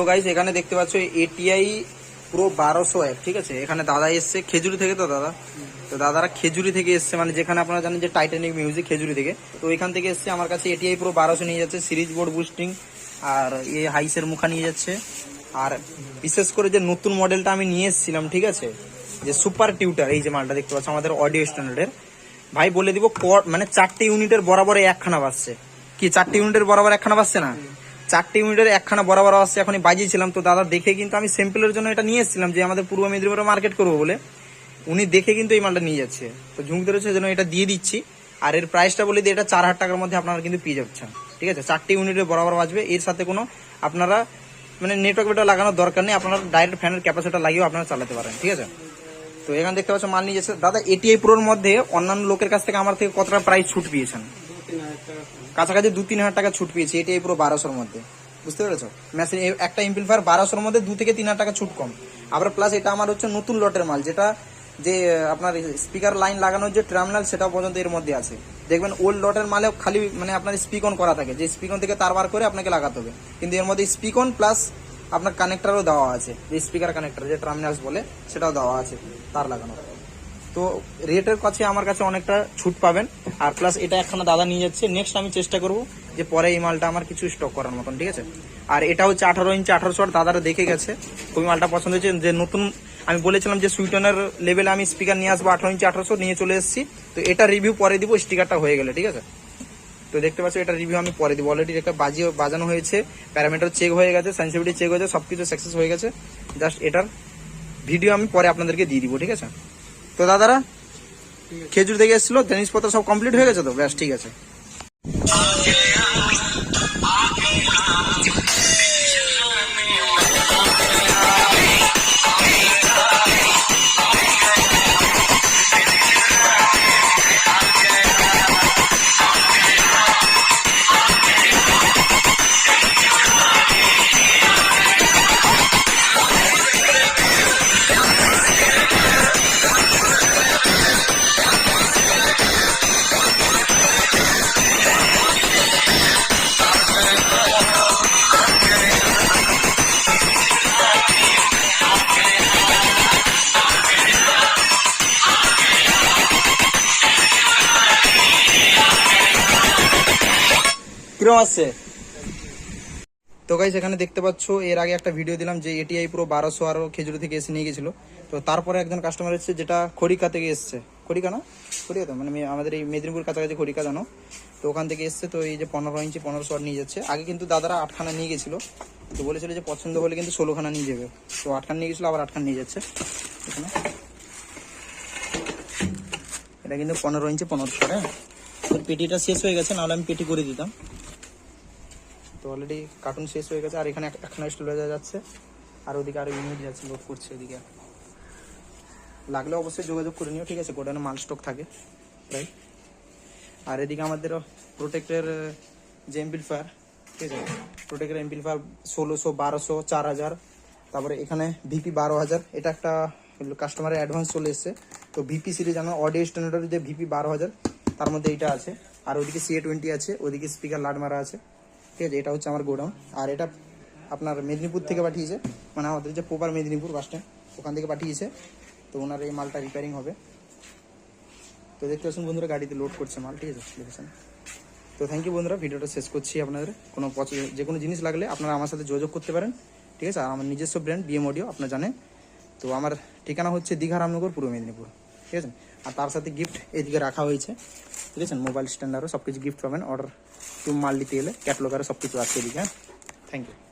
তো গাইজ এখানে দেখতে পাচ্ছ এটিআই পুরো বারোশো এক, ঠিক আছে? এখানে দাদা এসছে খেজুরি থেকে তো, দাদা? তো দাদারা খেজুরি থেকে এসছে মানে যেখানে আপনারা জানেন যে টাইটানিক মিউজিক খেজুরি থেকে। তো এখান থেকে এসছে, আমার কাছে এটিআই পুরো বারোশো নিয়ে যাচ্ছে, সিরিজ বোর্ড বুস্টিং আর এই হাইসের মুখা নিয়ে যাচ্ছে। আর বিশেষ করে যে নতুন মডেলটা আমি নিয়ে এসেছিলাম, ঠিক আছে? যে সুপার টিউটার এই যে মালটা দেখতে পাচ্ছ, আমাদের অডিও স্ট্যান্ডার্ডের ভাই, বলে দিব মানে চারটে ইউনিটের বরাবর একখানা বাজছে। কি, চারটে ইউনিটের বরাবর একখানা বাজছে না? চারটে ইউনিটের একখানা বরাবর আসছে এখনই বাজিয়েছিলাম। তো দাদা দেখে কিন্তু আমি স্যাম্পলের জন্য এটা নিয়ে এসেছিলাম যে আমাদের পূর্ব মেদিনীপুরে মার্কেট করব বলে। উনি দেখে কিন্তু এই মালটা নিয়ে যাচ্ছে। তো ঝুঁক ধরেছে যেন এটা দিয়ে দিচ্ছি। আর এর প্রাইসটা বলে দিয়ে এটা চার হাজার টাকার মধ্যে আপনারা কিন্তু পেয়ে যাচ্ছেন। ঠিক আছে? চারটে ইউনিটের বরাবর বাজবে। এর সাথে কোনো আপনারা মানে নেটওয়ার্ক বেটা লাগানোর দরকার নেই। আপনারা ডাইরেক্ট ফ্যানের ক্যাপাসিটার লাগিয়েও আপনারা চালাতে পারেন। ঠিক আছে? তো এখানে দেখতে পাচ্ছ, মাল নিয়ে যাচ্ছে। দাদা এটিআই প্রোর মধ্যে অন্যান্য লোকের কাছ থেকে আমার থেকে কতটা প্রাইস ছুট পেয়েছেন? কাছাকাছি দু তিন হাজার টাকা ছুট পেয়েছি এটিআই পুরো বারোশোর মধ্যে। বুঝতে পেরেছ? মেশিন একটা ইম্পিলফায়ার বারোশোর মধ্যে দু থেকে তিন হাজার টাকা ছুট কম। আবার প্লাস এটা আমার হচ্ছে নতুন লটের মাল, যেটা যে আপনার স্পিকার লাইন লাগানোর যে টার্মিনাল সেটা পর্যন্ত এর মধ্যে আছে। দেখবেন ওল্ড লটের মালে খালি মানে আপনার স্পিক অন করা থাকে। যে স্পিক অন থেকে তার বার করে আপনাকে লাগাতে হবে। কিন্তু এর মধ্যে স্পিক অন প্লাস আপনার কানেক্টারও দেওয়া আছে। যে স্পিকার কানেক্টার যে টার্মিনালস বলে, সেটাও দেওয়া আছে তার লাগানো তো রেটের কাছে আমার কাছে অনেকটা ছুট পাবেন। আর প্লাস এটা একখানা দাদা নিয়ে যাচ্ছে। নেক্সট আমি চেষ্টা করব যে পরে এই মালটা আমার কিছু স্টক করার মতন, ঠিক আছে? আর এটা হচ্ছে আঠারো ইঞ্চি আঠারোশো দাদারা দেখে গেছে। খুবই মালটা পছন্দ হয়েছে। যে নতুন, আমি বলেছিলাম যে সুইটনের লেভেলে আমি স্পিকার নিয়ে আসব আঠারো ইঞ্চি আঠারোশো নিয়ে চলে এসেছি। তো এটা রিভিউ পরে দিব স্টিকারটা হয়ে গেলে, ঠিক আছে? তো দেখতে পাচ্ছ, এটা রিভিউ আমি পরে দিব। অলরেডি এটা বাজিয়ে, বাজানো হয়েছে। প্যারামিটার চেক হয়ে গেছে সেন্সিটিভিটি চেক হয়েছে, সবকিছু সাকসেস হয়ে গেছে। জাস্ট এটার ভিডিও আমি পরে আপনাদেরকে দিয়ে দিব, ঠিক আছে? তো দাদারা? খেজুর থেকে এসেছিল জিনিসপত্র সব কমপ্লিট হয়ে গেছে তো? ব্যাস ঠিক আছে। কিরম আসছে তো গাইস এখানে দেখতে পাচ্ছ, এর আগে একটা ভিডিও দিলাম যে এটিআই পুরো বারোশো আরও খেজুরি থেকে এসে নিয়ে গেছিল। তো তারপরে একজন কাস্টমার এসেছে যেটা খড়িকা থেকে এসছে। খড়িকা না? খড়িকা তো মানে আমাদের এই মেদিনীপুর কাছাকাছি খড়িকা জানো? তো ওখান থেকে এসছে, তো এই যে পনেরো ইঞ্চি, পনেরোশো আর নিয়ে যাচ্ছে। আগে কিন্তু দাদারা আটখানা নিয়ে গেছিল। তো বলেছিল যে পছন্দ হলে কিন্তু ষোলোখানা নিয়ে যাবে। তো আটখানা নিয়ে গেছিল, আবার আটখানা নিয়ে যাচ্ছে। এখানে। এটা কিন্তু পনেরো ইঞ্চি, পনেরোশো হ্যাঁ? পেটিটা শেষ হয়ে গেছে, নাহলে আমি পেটি করে দিতাম। তো অলরেডি কার্টুন শেষ হয়ে গেছে, আর এখানে এক- একখানা স্টোরেজ যাচ্ছে। আর ওদিকে আরও ইউনিট যাচ্ছে লোড করছে ওদিকে। লাগলে অবশ্যই যোগাযোগ করে নিও, ঠিক আছে? গোডাউনে মাল স্টক থাকে রাইট আর এদিকে আমাদের প্রোটেক্টের যে এমপিলফায়ার ঠিক আছে? প্রোটেক্টের এমপিলফায়ার ষোলোশো, বারোশো, চার হাজার। তারপরে এখানে ভিপি বারো হাজার। এটা একটা কাস্টমারের অ্যাডভান্স চলে এসছে। তো ভিপি সিরিজ আমার অডিও স্ট্যান্ডার্ডের যে ভিপি বারো হাজার, তার মধ্যে এটা আছে। আর ওদিকে সিএ টোয়েন্টি আছে, ওদিকে স্পিকার লাড মারা আছে। ঠিক আছে এটা হচ্ছে আমার গোডাউন। আর এটা আপনার মেদিনীপুর থেকে পাঠিয়েছে। মানে আমাদের যে পোপার মেদিনীপুর বাস স্ট্যান্ড, ওখান থেকে পাঠিয়েছে। তো ওনার এই মালটা রিপেয়ারিং হবে। তো দেখতে পাচ্ছেন বন্ধুরা, গাড়িতে লোড করছে মাল, ঠিক আছে? দেখেছেন? তো থ্যাংক ইউ বন্ধুরা, ভিডিওটা শেষ করছি আপনাদের। কোনো যে কোনো জিনিস লাগলে আপনারা আমার সাথে যোগাযোগ করতে পারেন, ঠিক আছে? আর আমার নিজস্ব ব্র্যান্ড বিএম অডিও আপনারা জানেন। তো আমার ঠিকানা হচ্ছে দীঘা রামনগর, পূর্ব মেদিনীপুর, ঠিক আছে? আর তার সাথে গিফট এদিকে রাখা হয়েছে, ঠিক আছে? মোবাইল স্ট্যান্ড আরও সব কিছু গিফট পাবেন অর্ডার কেউ মাল নিতে গেলে ক্যাটলগ আরও সব কিছু আছে এদিকে হ্যাঁ? Thank you